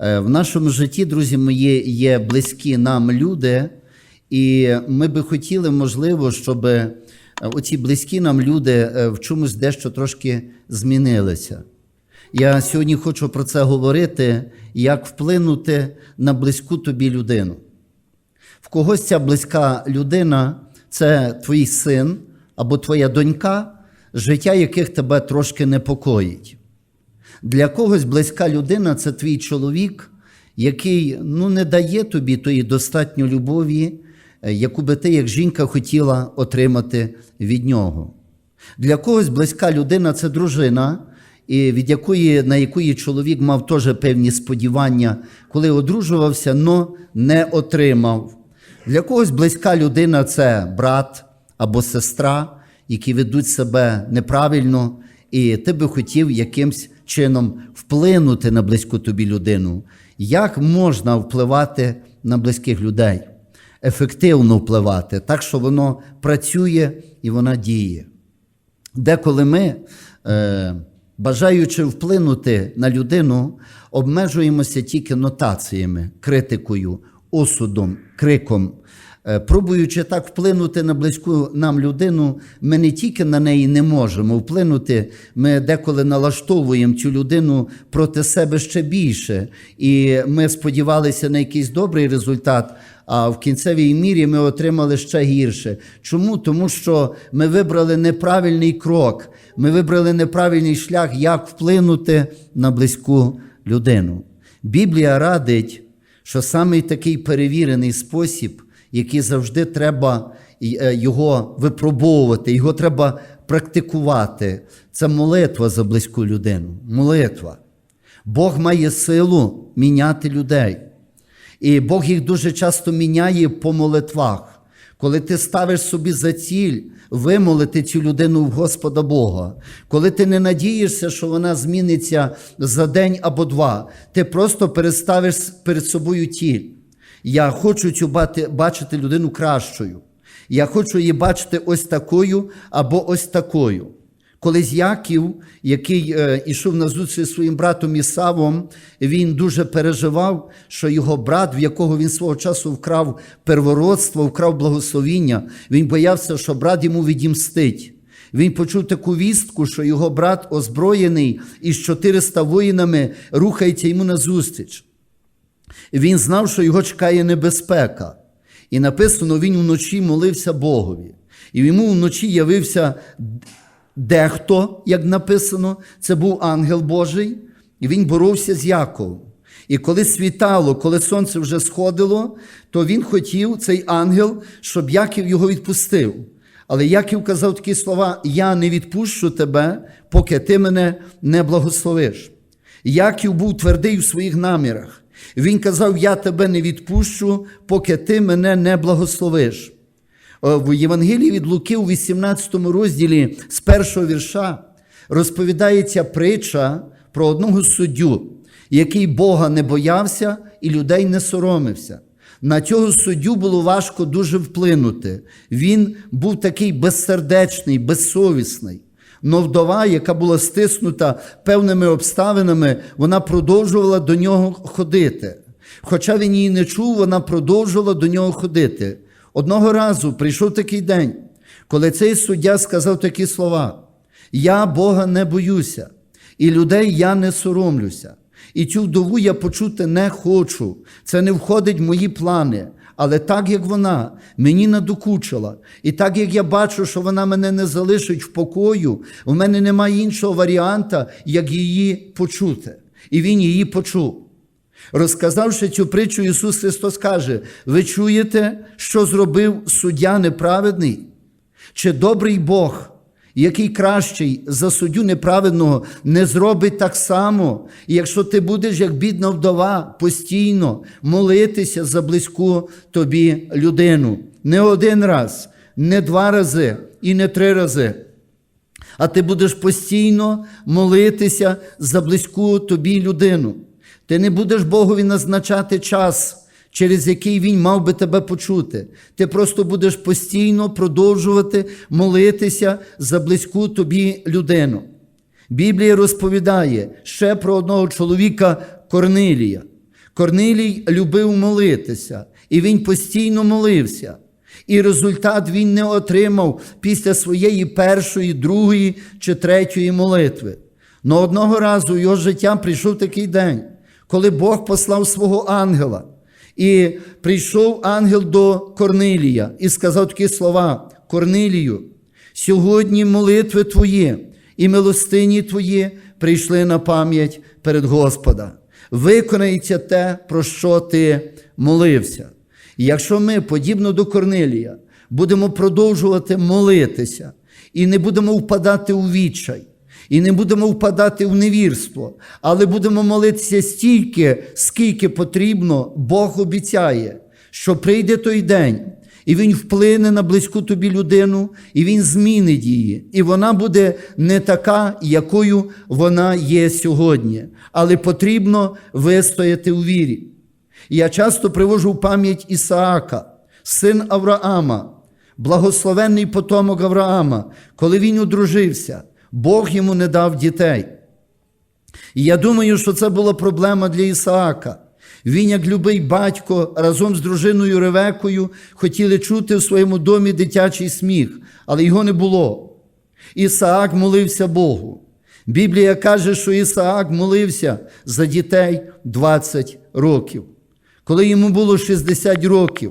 Е, В нашому житті, друзі мої, є близькі нам люди, і ми би хотіли, можливо, щоб е, оці близькі нам люди е, в чомусь дещо трошки змінилися. Я сьогодні хочу про це говорити, як вплинути на близьку тобі людину. В когось ця близька людина це твій син або твоя донька, життя яких тебе трошки непокоїть. Для когось близька людина це твій чоловік, який ну, не дає тобі тої достатньо любові, е, яку би ти, як жінка, хотіла отримати від нього. Для когось близька людина це дружина, від якої, на якої чоловік мав теж певні сподівання, коли одружувався, но не отримав. Для когось близька людина це брат або сестра, які ведуть себе неправильно, і ти би хотів якимсь чином вплинути на близьку тобі людину. Як можна впливати на близьких людей? Ефективно впливати, так що воно працює і вона діє. Деколи ми, е, бажаючи вплинути на людину, обмежуємося тільки нотаціями, критикою, осудом, криком. Е, Пробуючи так вплинути на близьку нам людину, ми не тільки на неї не можемо вплинути, ми деколи налаштовуємо цю людину проти себе ще більше. І ми сподівалися на якийсь добрий результат, а в кінцевій мірі ми отримали ще гірше. Чому? Тому що ми вибрали неправильний крок, ми вибрали неправильний шлях, як вплинути на близьку людину. Біблія радить, що саме такий перевірений спосіб, який завжди треба е, його випробовувати, його треба практикувати, це молитва за близьку людину. Молитва. Бог має силу міняти людей. І Бог їх дуже часто міняє по молитвах. Коли ти ставиш собі за ціль вимолити цю людину в Господа Бога, коли ти не надієшся, що вона зміниться за день або два, ти просто переставиш перед собою ціль. Я хочу цю бачити людину кращою. Я хочу її бачити ось такою або ось такою. Колись Яків, який е, ішов на зустріч своїм братом Ісавом, він дуже переживав, що його брат, в якого він свого часу вкрав первородство, вкрав благословіння, він боявся, що брат йому відімстить. Він почув таку вістку, що його брат озброєний із 400 воїнами рухається йому назустріч. Він знав, що його чекає небезпека. І написано, він вночі молився Богові. І йому вночі явився дехто, як написано, це був ангел Божий, і він боровся з Яковом. І коли світало, коли сонце вже сходило, то він хотів, цей ангел, щоб Яків його відпустив. Але Яків казав такі слова: Я не відпущу тебе, поки ти мене не благословиш. Яків був твердий у своїх намірах. Він казав: Я тебе не відпущу, поки ти мене не благословиш. Е, В Євангелії від Луки у 18 розділі з першого вірша розповідається притча про одного суддю, який Бога не боявся і людей не соромився. На цього суддю було важко дуже вплинути. Він був такий безсердечний, безсовісний. Но вдова, яка була стиснута певними обставинами, вона продовжувала до нього ходити. Хоча він її не чув, вона продовжувала до нього ходити. Одного разу прийшов такий день, коли цей суддя сказав такі слова: Я Бога не боюся, і людей я не соромлюся. І цю вдову я почути не хочу. Це не входить в мої плани. Але так як вона мені надокучила, і так як я бачу, що вона мене не залишить в покою, в мене немає іншого варіанта, як її почути. І він її почув. Розказавши цю притчу, Ісус Христос каже: Ви чуєте, що зробив суддя неправедний? Чи добрий Бог, який кращий за суддю неправедного, не зробить так само, І якщо ти будеш, як бідна вдова, постійно молитися за близьку тобі людину. Не один раз, не два рази і не три рази. А ти будеш постійно молитися за близьку тобі людину. Ти не будеш Богові назначати час, через який Він мав би тебе почути. Ти просто будеш постійно продовжувати молитися за близьку тобі людину. Біблія розповідає ще про одного чоловіка Корнилія. Корнилій любив молитися, і він постійно молився. І результат він не отримав після своєї першої, другої чи третьої молитви. Но одного разу в його життя прийшов такий день, коли Бог послав свого ангела. І прийшов ангел до Корнилія і сказав такі слова: Корнилію, сьогодні молитви твої і милостині твої прийшли на пам'ять перед Господа. Виконається те, про що ти молився. І якщо ми, подібно до Корнилія, будемо продовжувати молитися і не будемо впадати у відчай, і не будемо впадати в невірство, але будемо молитися стільки, скільки потрібно, Бог обіцяє, що прийде той день, і Він вплине на близьку тобі людину, і Він змінить її. І вона буде не така, якою вона є сьогодні. Але потрібно вистояти у вірі. Я часто привожу в пам'ять Ісаака, син Авраама, благословенний потомок Авраама, коли він одружився, Бог йому не дав дітей. І я думаю, що це була проблема для Ісаака. Він, як любий батько, разом з дружиною Ревекою хотіли чути в своєму домі дитячий сміх, але його не було. Ісаак молився Богу. Біблія каже, що Ісаак молився за дітей 20 років. Коли йому було 60 років,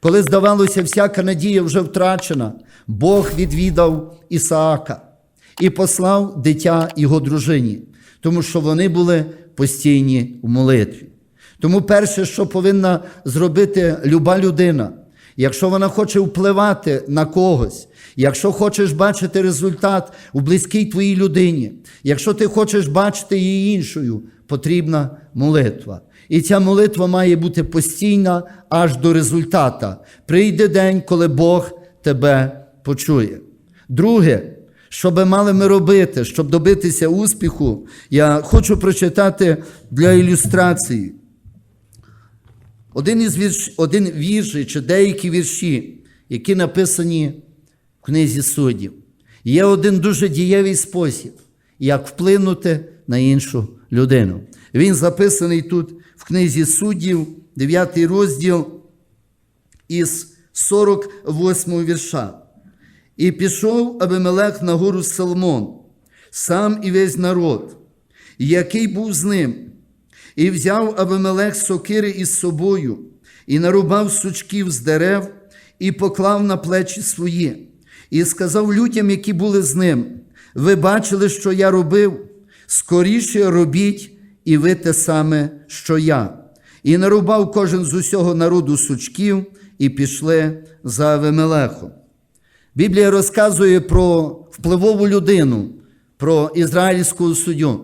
коли, здавалося, всяка надія вже втрачена, Бог відвідав Ісаака і послав дитя його дружині, тому що вони були постійні в молитві. Тому перше, що повинна зробити люба людина, якщо вона хоче впливати на когось, якщо хочеш бачити результат у близькій твоїй людині, якщо ти хочеш бачити її іншою, потрібна молитва. І ця молитва має бути постійна аж до результата. Прийде день, коли Бог тебе почує. Друге, що би мали ми робити, щоб добитися успіху, я хочу прочитати для ілюстрації. Один із вірш, один вірш чи деякі вірші, які написані в книзі суддів. Є один дуже дієвий спосіб, як вплинути на іншу людину. Він записаний тут в книзі суддів, 9 розділ із 48 вірша. І пішов Абимелех на гору Салмон, сам і весь народ, який був з ним, і взяв Абимелех сокири із собою, і нарубав сучків з дерев, і поклав на плечі свої, і сказав людям, які були з ним: Ви бачили, що я робив, скоріше робіть і ви те саме, що я. І нарубав кожен з усього народу сучків, і пішли за Авимелехом. Біблія розказує про впливову людину, про ізраїльську суддю.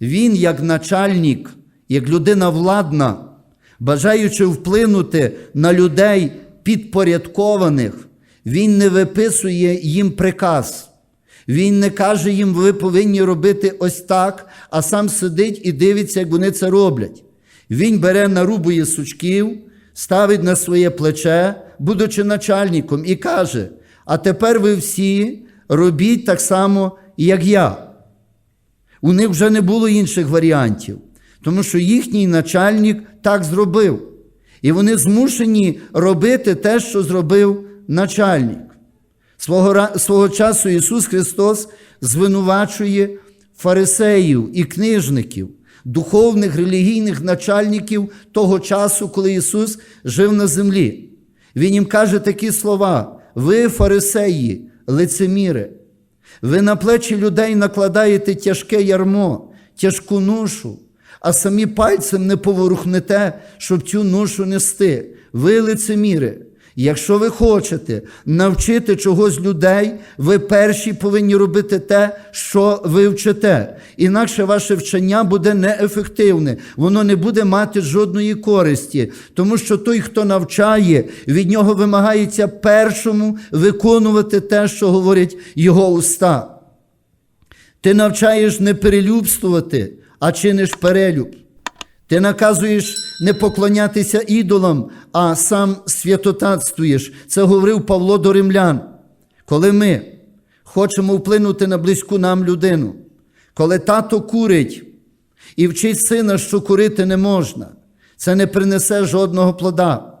Він, як начальник, як людина владна, бажаючи вплинути на людей підпорядкованих, він не виписує їм приказ. Він не каже їм, ви повинні робити ось так, а сам сидить і дивиться, як вони це роблять. Він бере нарубує сучків, ставить на своє плече, будучи начальником, і каже: А тепер ви всі робіть так само, як я. У них вже не було інших варіантів, тому що їхній начальник так зробив. І вони змушені робити те, що зробив начальник. Свого, свого часу Ісус Христос звинувачує фарисеїв і книжників, духовних релігійних начальників того часу, коли Ісус жив на землі. Він їм каже такі слова: ви, фарисеї, лицеміри, ви на плечі людей накладаєте тяжке ярмо, тяжку ношу, а самі пальцем не поворухнете, щоб цю ношу нести. Ви лицеміри. Якщо ви хочете навчити чогось людей, ви перші повинні робити те, що ви вчите. Інакше ваше вчення буде неефективне, воно не буде мати жодної користі, тому що той, хто навчає, від нього вимагається першому виконувати те, що говорять його уста. Ти навчаєш не перелюбствувати, а чиниш перелюб. Ти наказуєш не поклонятися ідолам, а сам святотатствуєш. Це говорив Павло до римлян. Коли ми хочемо вплинути на близьку нам людину, коли тато курить і вчить сина, що курити не можна. Це не принесе жодного плода.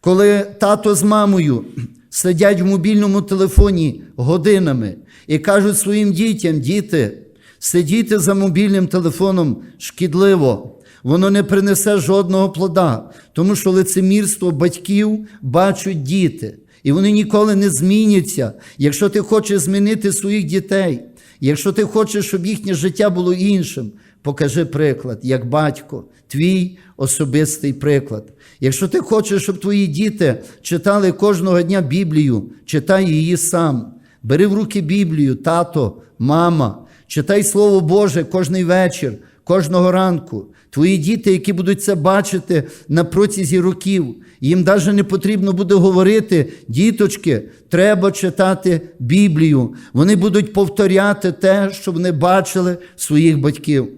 Коли тато з мамою сидять в мобільному телефоні годинами і кажуть своїм дітям, діти, сидіти за мобільним телефоном шкідливо, воно не принесе жодного плода, тому що лицемірство батьків бачать діти, і вони ніколи не зміняться. Якщо ти хочеш змінити своїх дітей, якщо ти хочеш, щоб їхнє життя було іншим, покажи приклад, як батько, твій особистий приклад. Якщо ти хочеш, щоб твої діти читали кожного дня Біблію, читай її сам. Бери в руки Біблію, тато, мама, читай Слово Боже кожний вечір, кожного ранку. Твої діти, які будуть це бачити на протязі років, їм навіть не потрібно буде говорити, діточки, треба читати Біблію. Вони будуть повторяти те, що вони бачили своїх батьків.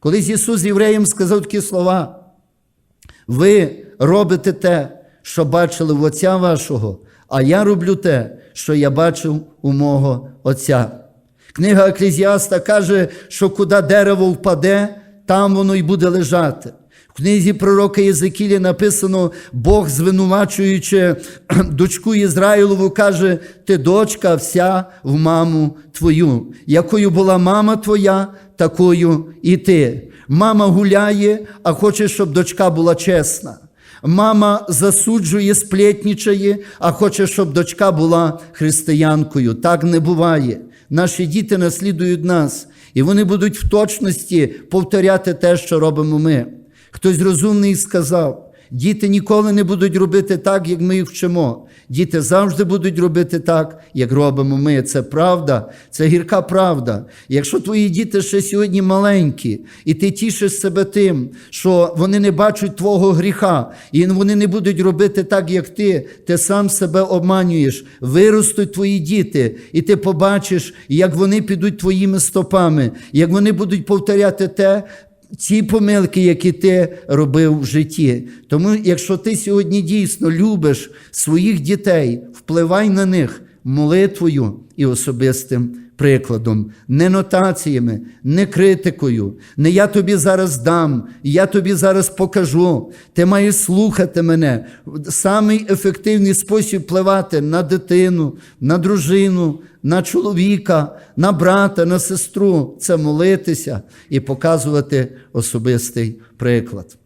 Колись Ісус євреям сказав такі слова. Ви робите те, що бачили в Отця вашого, а я роблю те, що я бачив у мого Отця. Книга Еклезіаста каже, що куди дерево впаде, там воно й буде лежати. В книзі пророка Єзекілі написано, Бог, звинувачуючи дочку Ізраїлову, каже: Ти дочка вся в маму твою. Якою була мама твоя, такою і ти. Мама гуляє, а хоче, щоб дочка була чесна. Мама засуджує, сплетнічає, а хоче, щоб дочка була християнкою. Так не буває. Наші діти наслідують нас, і вони будуть в точності повторяти те, що робимо ми. Хтось розумний сказав: діти ніколи не будуть робити так, як ми їх вчимо. Діти завжди будуть робити так, як робимо ми. Це правда, це гірка правда. Якщо твої діти ще сьогодні маленькі, і ти тішиш себе тим, що вони не бачать твого гріха, і вони не будуть робити так, як ти, ти сам себе обманюєш. Виростуть твої діти, і ти побачиш, як вони підуть твоїми стопами, як вони будуть повторяти те. Ці помилки, які ти робив в житті. Тому, якщо ти сьогодні дійсно любиш своїх дітей, впливай на них молитвою і особистим прикладом, не нотаціями, не критикою, не я тобі зараз дам, я тобі зараз покажу. Ти маєш слухати мене. Самий ефективний спосіб впливати на дитину, на дружину, на чоловіка, на брата, на сестру це молитися і показувати особистий приклад.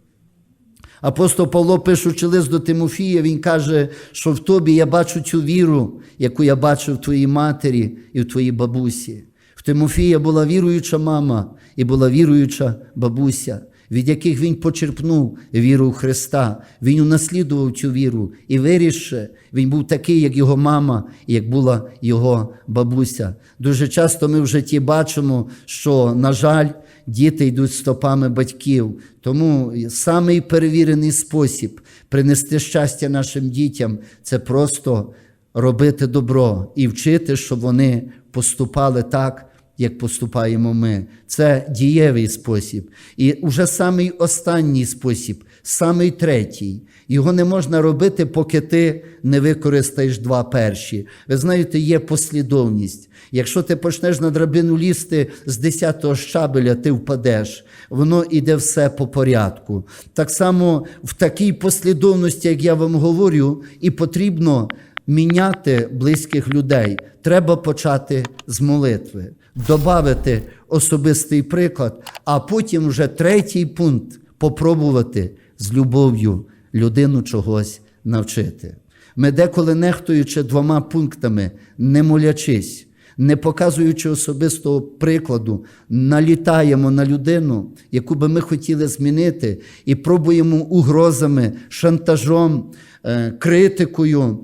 Апостол Павло, пишучи лист до Тимофія, він каже, що в тобі я бачу цю віру, яку я бачив в твоїй матері і в твоїй бабусі. В Тимофія була віруюча мама і була віруюча бабуся, від яких він почерпнув віру в Христа. Він унаслідував цю віру і вирішив, він був такий, як його мама, як була його бабуся. Дуже часто ми в житті бачимо, що, на жаль, діти йдуть стопами батьків. Тому самий перевірений спосіб принести щастя нашим дітям це просто робити добро і вчити, щоб вони поступали так, як поступаємо ми. Це дієвий спосіб. І вже самий останній спосіб, самий третій. Його не можна робити, поки ти не використаєш два перші. Ви знаєте, є послідовність. Якщо ти почнеш на драбину лізти з 10-го щабеля, ти впадеш. Воно йде все по порядку. Так само в такій послідовності, як я вам говорю, і потрібно міняти близьких людей. Треба почати з молитви, додати особистий приклад, а потім вже третій пункт попробувати з любов'ю людину чогось навчити. Ми деколи нехтуючи двома пунктами, не молячись, не показуючи особистого прикладу, налітаємо на людину, яку би ми хотіли змінити, і пробуємо угрозами, шантажом, е, критикою,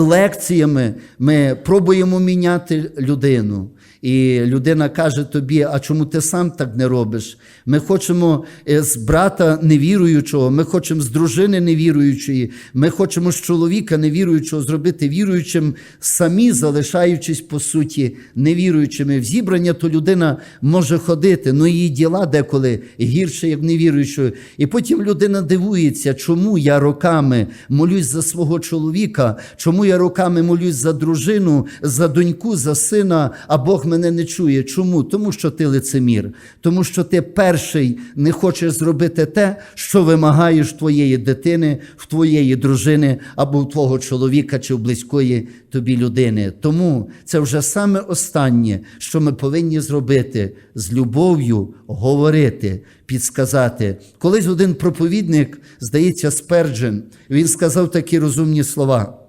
лекціями ми пробуємо міняти людину. І людина каже тобі, а чому ти сам так не робиш? Ми хочемо е, з брата невіруючого, ми хочемо з дружини невіруючої, ми хочемо з чоловіка невіруючого зробити віруючим, самі залишаючись по суті невіруючими. В зібрання то людина може ходити, але її діла деколи гірше, як невіруючої. І потім людина дивується, чому я роками молюсь за свого чоловіка, чому Чому я роками молюсь за дружину, за доньку, за сина, а Бог мене не чує? Чому? Тому що ти лицемір, тому що ти перший не хочеш зробити те, що вимагаєш твоєї дитини, в твоєї дружини або в твого чоловіка чи в близької тобі людини. Тому це вже саме останнє, що ми повинні зробити з любов'ю говорити, підсказати. Колись один проповідник, здається, Сперджен, він сказав такі розумні слова: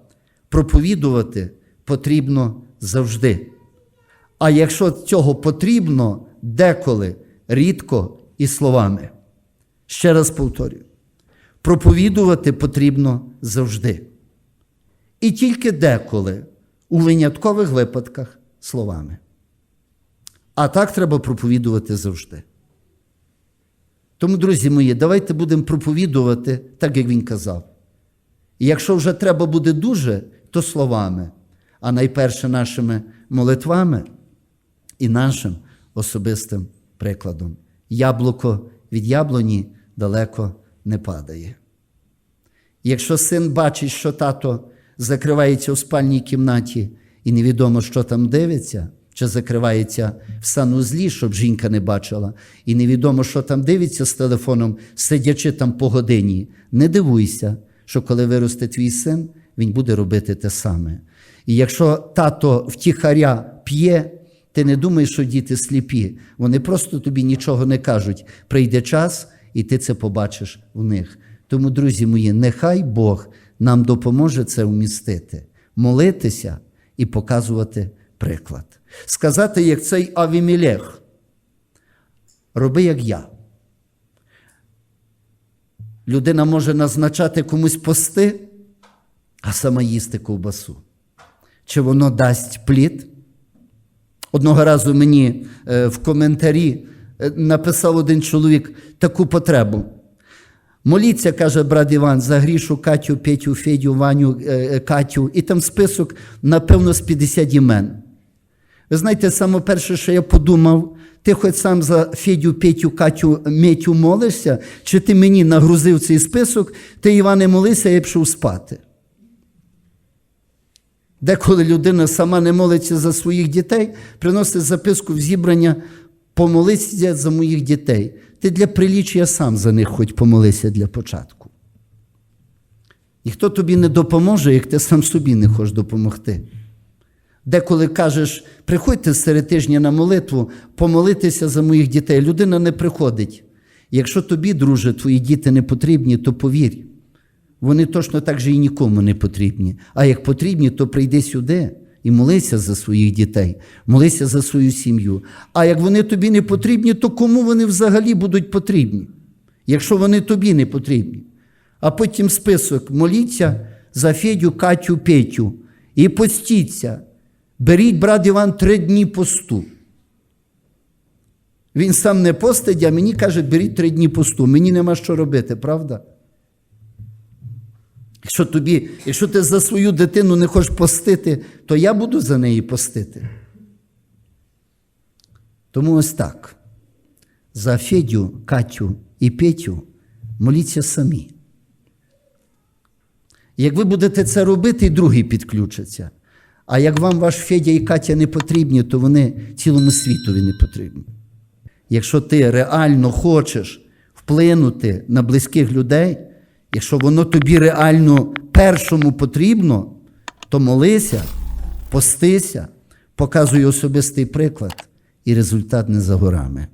проповідувати потрібно завжди. А якщо цього потрібно, деколи, рідко і словами. Ще раз повторюю: проповідувати потрібно завжди. І тільки деколи, у виняткових випадках, словами. А так треба проповідувати завжди. Тому, друзі мої, давайте будемо проповідувати так, як він казав. І якщо вже треба буде дуже, то словами, а найперше нашими молитвами і нашим особистим прикладом. Яблуко від яблуні далеко не падає. Якщо син бачить, що тато закривається у спальній кімнаті і невідомо, що там дивиться, чи закривається в санузлі, щоб жінка не бачила, і невідомо, що там дивиться з телефоном, сидячи там по годині, не дивуйся, що коли виросте твій син, він буде робити те саме. І якщо тато втіхаря п'є, ти не думаєш, що діти сліпі. Вони просто тобі нічого не кажуть. Прийде час, і ти це побачиш в них. Тому, друзі мої, нехай Бог нам допоможе це вмістити, молитися і показувати приклад. Сказати, як цей Авімілех, роби, як я. Людина може назначати комусь пости, а сама їсти ковбасу. Чи воно дасть плід? Одного разу мені е, в коментарі е, написав один чоловік таку потребу. Моліться, каже брат Іван, за грішу Катю, Петю, Федю, Ваню, е, Катю, і там список, напевно, з 50 імен. Ви знаєте, саме перше, що я подумав, ти хоч сам за Федю, Петю, Катю, Метю молишся, чи ти мені нагрузив цей список, ти, Іване, молися, я пішов спати. Деколи людина сама не молиться за своїх дітей, приносить записку в зібрання помолися за моїх дітей. Ти для приліччя сам за них хоч помолися для початку. Ніхто тобі не допоможе, як ти сам собі не хочеш допомогти. Деколи кажеш, приходьте серед тижня на молитву, помолитися за моїх дітей. Людина не приходить. Якщо тобі, друже, твої діти не потрібні, то повір. Вони точно так же і нікому не потрібні. А як потрібні, то прийди сюди і молися за своїх дітей, молися за свою сім'ю. А як вони тобі не потрібні, то кому вони взагалі будуть потрібні? Якщо вони тобі не потрібні. А потім список моліться за Федю, Катю, Петю і постіться. Беріть, брат Іван, три дні посту. Він сам не постить, а мені каже, беріть три дні посту. Мені нема що робити, правда? Якщо тобі, якщо ти за свою дитину не хочеш постити, то я буду за неї постити. Тому ось так. За Федю, Катю і Петю моліться самі. Як ви будете це робити, і другі підключаться. А як вам ваш Федя і Катя не потрібні, то вони цілому світові не потрібні. Якщо ти реально хочеш вплинути на близьких людей, якщо воно тобі реально першому потрібно, то молися, постися, показуй особистий приклад, і результат не за горами.